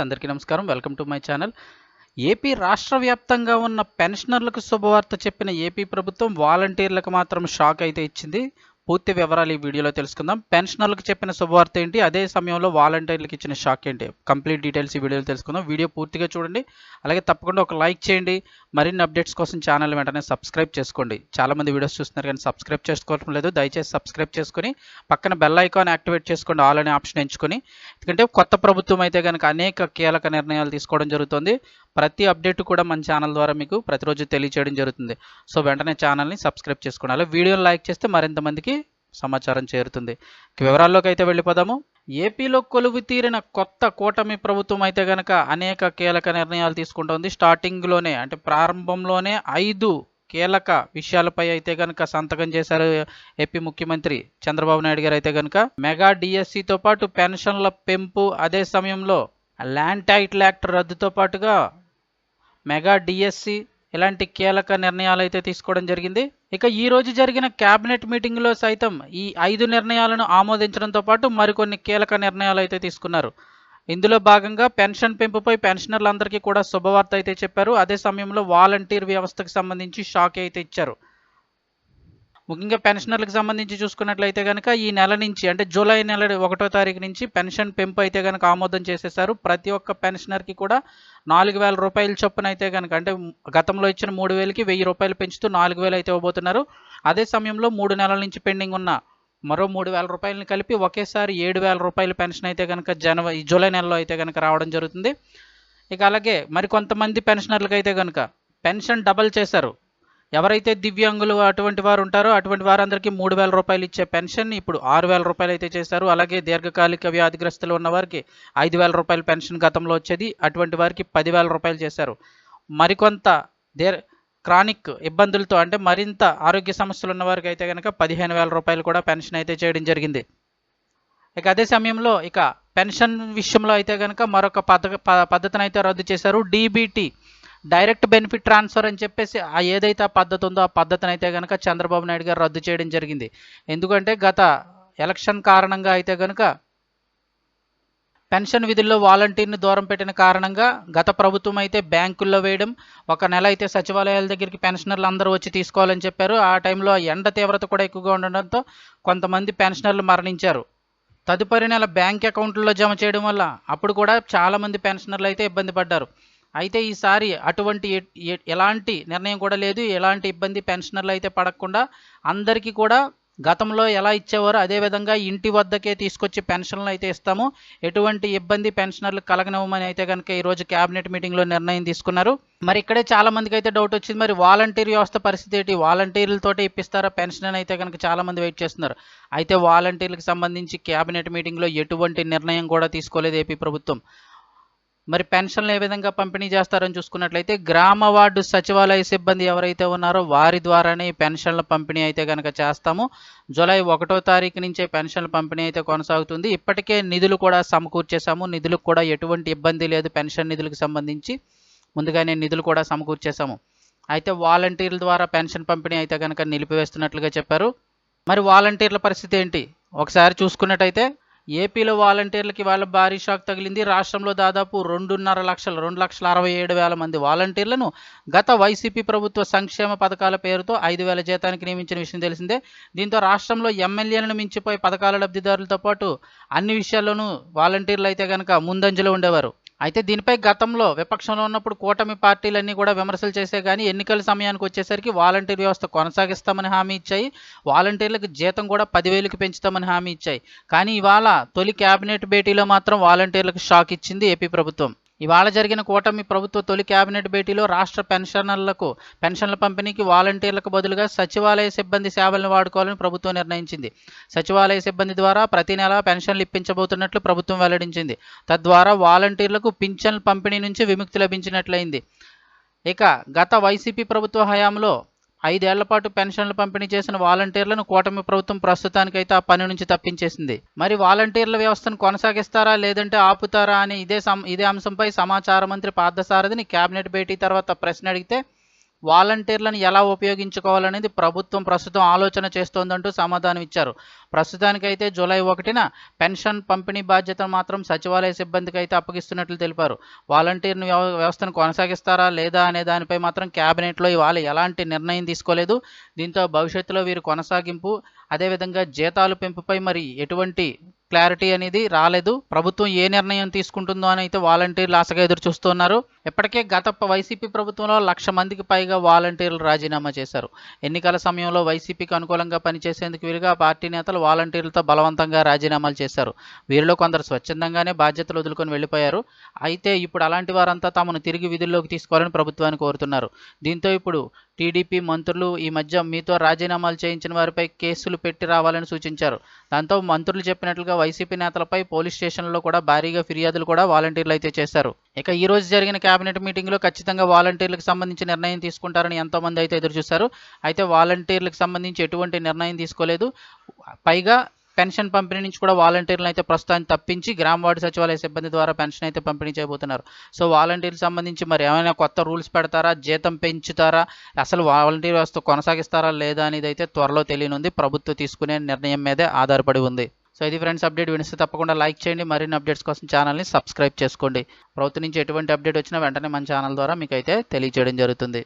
అందరికీ నమస్కారం. Welcome to my channel. AP రాష్ట్ర వ్యాప్తంగా ఉన్న పెన్షనర్లకు శుభవార్త చెప్పిన ఏపీ ప్రభుత్వం వాలంటీర్లకు మాత్రం షాక్ అయితే ఇచ్చింది. పూర్తి వివరాలు ఈ వీడియోలో తెలుసుకుందాం. పెన్షనర్లకు చెప్పిన శుభవార్త ఏంటి? అదే సమయంలో వాలంటీర్లకు ఇచ్చిన షాక్ ఏంటి? కంప్లీట్ డీటెయిల్స్ ఈ వీడియోలో తెలుసుకుందాం. వీడియో పూర్తిగా చూడండి. అలాగే తప్పకుండా ఒక లైక్ చేయండి. మరిన్ని అప్డేట్స్ కోసం ఛానల్ వెంటనే సబ్స్క్రైబ్ చేసుకోండి. చాలామంది వీడియోస్ చూస్తున్నారు కానీ సబ్స్క్రైబ్ చేసుకోవడం లేదు. దయచేసి సబ్స్క్రైబ్ చేసుకొని పక్కన బెల్ ఐకాన్ యాక్టివేట్ చేసుకోండి. ఆల్ అనే ఆప్షన్ ఎంచుకొని. ఎందుకంటే కొత్త ప్రభుత్వం అయితే కనుక అనేక కీలక నిర్ణయాలు తీసుకోవడం జరుగుతుంది. ప్రతి అప్డేట్ కూడా మన ఛానల్ ద్వారా మీకు ప్రతిరోజు తెలియచేయడం జరుగుతుంది. సో వెంటనే ఛానల్ని సబ్స్క్రైబ్ చేసుకోండి. అలా వీడియోని లైక్ చేస్తే మరింత మందికి సమాచారం చేరుతుంది. వివరాల్లోకి అయితే వెళ్ళిపోదాము. ఏపీలో కొలువు తీరిన కొత్త కూటమి ప్రభుత్వం అయితే గనక అనేక కీలక నిర్ణయాలు తీసుకుంటోంది. స్టార్టింగ్లోనే అంటే ప్రారంభంలోనే ఐదు కీలక విషయాలపై అయితే కనుక సంతకం చేశారు ఏపీ ముఖ్యమంత్రి చంద్రబాబు నాయుడు గారు. అయితే కనుక మెగా డిఎస్సితో పాటు పెన్షన్ల పెంపు అదే సమయంలో ల్యాండ్ టైటిల్ యాక్ట్ రద్దుతో పాటుగా మెగా డిఎస్సి ఇలాంటి కీలక నిర్ణయాలు అయితే తీసుకోవడం జరిగింది. ఇక ఈ రోజు జరిగిన కేబినెట్ మీటింగ్లో సైతం ఈ ఐదు నిర్ణయాలను ఆమోదించడంతో పాటు మరికొన్ని కీలక నిర్ణయాలు అయితే తీసుకున్నారు. ఇందులో భాగంగా పెన్షన్ పెంపుపై పెన్షనర్లందరికీ కూడా శుభవార్త అయితే చెప్పారు. అదే సమయంలో వాలంటీర్ వ్యవస్థకు సంబంధించి షాక్ అయితే ఇచ్చారు. ముఖ్యంగా పెన్షనర్లకు సంబంధించి చూసుకున్నట్లయితే కనుక ఈ నెల నుంచి అంటే జూలై నెల ఒకటో తారీఖు నుంచి పెన్షన్ పెంపు అయితే కనుక ఆమోదం చేసేసారు ప్రతి ఒక్క పెన్షనర్కి కూడా నాలుగు వేల రూపాయల చొప్పున అయితే కనుక అంటే గతంలో ఇచ్చిన మూడు వేలకి వెయ్యి రూపాయలు పెంచుతూ నాలుగు వేలు అయితే ఇవ్వబోతున్నారు. అదే సమయంలో మూడు నెలల నుంచి పెండింగ్ ఉన్న మరో మూడు వేల రూపాయలని కలిపి ఒకేసారి ఏడు వేల రూపాయల పెన్షన్ అయితే కనుక జనవరి జూలై నెలలో అయితే కనుక రావడం జరుగుతుంది. ఇక అలాగే మరికొంతమంది పెన్షనర్లకు అయితే కనుక పెన్షన్ డబల్ చేశారు. ఎవరైతే దివ్యాంగులు అటువంటి వారు ఉంటారో అటువంటి వారందరికీ మూడు వేల రూపాయలు ఇచ్చే పెన్షన్ ఇప్పుడు ఆరు వేల రూపాయలు అయితే చేశారు. అలాగే దీర్ఘకాలిక వ్యాధిగ్రస్తులు ఉన్న వారికి ఐదు వేల రూపాయల పెన్షన్ గతంలో వచ్చేది అటువంటి వారికి పదివేల రూపాయలు చేశారు. మరికొంత దీర్ క్రానిక్ ఇబ్బందులతో అంటే మరింత ఆరోగ్య సమస్యలు ఉన్న వారికి అయితే కనుక పదిహేను వేల రూపాయలు కూడా పెన్షన్ అయితే చేయడం జరిగింది. ఇక అదే సమయంలో ఇక పెన్షన్ విషయంలో అయితే కనుక మరొక పథక ప- పద్ధతిని అయితే రద్దు చేశారు. డీబీటీ డైరెక్ట్ బెనిఫిట్ ట్రాన్స్ఫర్ అని చెప్పేసి ఆ ఏదైతే ఆ పద్ధతి ఉందో ఆ పద్ధతిని అయితే కనుక చంద్రబాబు నాయుడు గారు రద్దు చేయడం జరిగింది. ఎందుకంటే గత ఎలక్షన్ కారణంగా అయితే కనుక పెన్షన్ విధుల్లో వాలంటీర్ని దూరం పెట్టిన కారణంగా గత ప్రభుత్వం అయితే బ్యాంకుల్లో వేయడం ఒక నెల అయితే సచివాలయాల దగ్గరికి పెన్షనర్లు అందరూ వచ్చి తీసుకోవాలని చెప్పారు. ఆ టైంలో ఎండ తీవ్రత కూడా ఎక్కువగా ఉండడంతో కొంతమంది పెన్షనర్లు మరణించారు. తదుపరి నెల బ్యాంక్ అకౌంట్లో జమ చేయడం వల్ల అప్పుడు కూడా చాలామంది పెన్షనర్లు అయితే ఇబ్బంది పడ్డారు. అయితే ఈసారి అటువంటి ఎలాంటి నిర్ణయం కూడా లేదు. ఎలాంటి ఇబ్బంది పెన్షనర్లు అయితే పడకుండా అందరికీ కూడా గతంలో ఎలా ఇచ్చేవారో అదే విధంగా ఇంటి వద్దకే తీసుకొచ్చి పెన్షన్లు అయితే ఇస్తాము. ఎటువంటి ఇబ్బంది పెన్షనర్లు కలగనివ్వమని అయితే కనుక ఈరోజు క్యాబినెట్ మీటింగ్లో నిర్ణయం తీసుకున్నారు. మరి ఇక్కడే చాలా మందికి అయితే డౌట్ వచ్చింది. మరి వాలంటీర్ వ్యవస్థ పరిస్థితి ఏంటి? వాలంటీర్లతోటే ఇప్పిస్తారా పెన్షన్ అని అయితే కనుక చాలా మంది వెయిట్ చేస్తున్నారు. అయితే వాలంటీర్లకు సంబంధించి క్యాబినెట్ మీటింగ్లో ఎటువంటి నిర్ణయం కూడా తీసుకోలేదు ఏపీ ప్రభుత్వం. మరి పెన్షన్లు ఏ విధంగా పంపిణీ చేస్తారని చూసుకున్నట్లయితే గ్రామ వార్డు సచివాలయ సిబ్బంది ఎవరైతే ఉన్నారో వారి ద్వారానే పెన్షన్ల పంపిణీ అయితే కనుక చేస్తాము. జూలై ఒకటో తారీఖు నుంచే పెన్షన్ల పంపిణీ అయితే కొనసాగుతుంది. ఇప్పటికే నిధులు కూడా సమకూర్చేశాము. నిధులకు కూడా ఎటువంటి ఇబ్బంది లేదు పెన్షన్ నిధులకు సంబంధించి. ముందుగానే నిధులు కూడా సమకూర్చేశాము. అయితే వాలంటీర్ల ద్వారా పెన్షన్ పంపిణీ అయితే కనుక నిలిపివేస్తున్నట్లుగా చెప్పారు. మరి వాలంటీర్ల పరిస్థితి ఏంటి? ఒకసారి చూసుకున్నట్టయితే ఏపీలో వాలంటీర్లకి వాళ్ళ భారీ షాక్ తగిలింది. రాష్ట్రంలో దాదాపు రెండున్నర లక్షల రెండు లక్షల అరవై ఏడు వేల మంది వాలంటీర్లను గత వైసీపీ ప్రభుత్వ సంక్షేమ పథకాల పేరుతో ఐదు వేల జీతానికి నియమించిన విషయం తెలిసిందే. దీంతో రాష్ట్రంలో ఎమ్మెల్యేలను మించిపోయి పథకాల లబ్ధిదారులతో పాటు అన్ని విషయాల్లోనూ వాలంటీర్లు అయితే కనుక ముందంజలో ఉండేవారు. అయితే దీనిపై గతంలో విపక్షంలో ఉన్నప్పుడు కూటమి పార్టీలన్నీ కూడా విమర్శలు చేసే కానీ ఎన్నికల సమయానికి వచ్చేసరికి వాలంటీర్ వ్యవస్థ కొనసాగిస్తామని హామీ ఇచ్చాయి. వాలంటీర్లకు జీతం కూడా పదివేలకు పెంచుతామని హామీ ఇచ్చాయి. కానీ ఇవాళ తొలి కేబినెట్ భేటీలో మాత్రం వాలంటీర్లకు షాక్ ఇచ్చింది ఏపీ ప్రభుత్వం. ఇవాళ జరిగిన కూటమి ప్రభుత్వ తొలి కేబినెట్ భేటీలో రాష్ట్ర పెన్షనర్లకు పెన్షన్ల పంపిణీకి వాలంటీర్లకు బదులుగా సచివాలయ సిబ్బంది సేవలను వాడుకోవాలని ప్రభుత్వం నిర్ణయించింది. సచివాలయ సిబ్బంది ద్వారా ప్రతి నెల పెన్షన్లు ఇప్పించబోతున్నట్లు ప్రభుత్వం వెల్లడించింది. తద్వారా వాలంటీర్లకు పింఛన్ల పంపిణీ నుంచి విముక్తి లభించినట్లయింది. ఇక గత వైసీపీ ప్రభుత్వ హయాంలో ఐదేళ్ళ పాటు పెన్షన్లు పంపిణీ చేసిన వాలంటీర్లను కూటమి ప్రభుత్వం ప్రస్తుతానికైతే ఆ పని నుంచి తప్పించేసింది. మరి వాలంటీర్ల వ్యవస్థను కొనసాగిస్తారా లేదంటే ఆపుతారా అని ఇదే సం ఇదే అంశంపై సమాచార మంత్రి పార్థసారథిని కేబినెట్ భేటీ తర్వాత ప్రశ్న అడిగితే వాలంటీర్లను ఎలా ఉపయోగించుకోవాలనేది ప్రభుత్వం ప్రస్తుతం ఆలోచన చేస్తోందంటూ సమాధానం ఇచ్చారు. ప్రస్తుతానికైతే జూలై ఒకటిన పెన్షన్ పంపిణీ బాధ్యత మాత్రం సచివాలయ సిబ్బందికి అయితే అప్పగిస్తున్నట్లు తెలిపారు. వాలంటీర్ వ్యవ- వ్యవస్థను కొనసాగిస్తారా లేదా అనే దానిపై మాత్రం క్యాబినెట్లో ఇవాళ ఎలాంటి నిర్ణయం తీసుకోలేదు. దీంతో భవిష్యత్తులో వీరు కొనసాగింపు అదేవిధంగా జీతాలు పెంపుపై మరి ఎటువంటి క్లారిటీ అనేది రాలేదు. ప్రభుత్వం ఏ నిర్ణయం తీసుకుంటుందో అని అయితే వాలంటీర్లు ఆశగా ఎదురు చూస్తున్నారు. ఇప్పటికే గత వైసీపీ ప్రభుత్వంలో లక్ష మందికి పైగా వాలంటీర్లు రాజీనామా చేశారు. ఎన్నికల సమయంలో వైసీపీకి అనుకూలంగా పనిచేసేందుకు వీలుగా పార్టీ నేతలు వాలంటీర్లతో బలవంతంగా రాజీనామాలు చేశారు. వీరిలో కొందరు స్వచ్ఛందంగానే బాధ్యతలు వదులుకొని వెళ్ళిపోయారు. అయితే ఇప్పుడు అలాంటి వారంతా తమను తిరిగి విధుల్లోకి తీసుకోవాలని ప్రభుత్వాన్ని కోరుతున్నారు. దీంతో ఇప్పుడు టీడీపీ మంత్రులు ఈ మధ్య మీతో రాజీనామాలు చేయించిన వారిపై కేసులు పెట్టి రావాలని సూచించారు. దాంతో మంత్రులు చెప్పినట్లుగా వైసీపీ నేతలపై పోలీస్ స్టేషన్లో కూడా భారీగా ఫిర్యాదులు కూడా వాలంటీర్లు అయితే చేశారు. ఇక ఈ రోజు జరిగిన కేబినెట్ మీటింగ్లో ఖచ్చితంగా వాలంటీర్లకు సంబంధించి నిర్ణయం తీసుకుంటారని ఎంతోమంది అయితే ఎదురుచూశారు. అయితే వాలంటీర్లకు సంబంధించి ఎటువంటి నిర్ణయం తీసుకోలేదు. పైగా పెన్షన్ పంపిణీ నుంచి కూడా వాలంటీర్లను అయితే ప్రస్తుతాన్ని తప్పించి గ్రామ వార్డు సచివాలయ సిబ్బంది ద్వారా పెన్షన్ అయితే పంపిణీ చేయబోతున్నారు. సో వాలంటీర్లకు సంబంధించి మరి ఏమైనా కొత్త రూల్స్ పెడతారా? జీతం పెంచుతారా? అసలు వాలంటీర్ వ్యవస్థ కొనసాగిస్తారా లేదా అనేది అయితే త్వరలో తెలియనుంది. ప్రభుత్వం తీసుకునే నిర్ణయం మీదే ఆధారపడి ఉంది. సో ఇది ఫ్రెండ్స్ అప్డేట్ వినిస్తే తప్పకుండా లైక్ చేయండి. మరిన్ని అప్డేట్స్ కోసం ఛానల్ని సబ్స్క్రైబ్ చేసుకోండి. ప్రభుత్వం నుంచి ఎటువంటి అప్డేట్ వచ్చినా వెంటనే మన ఛానల్ ద్వారా మీకు అయితే తెలియజేయడం జరుగుతుంది.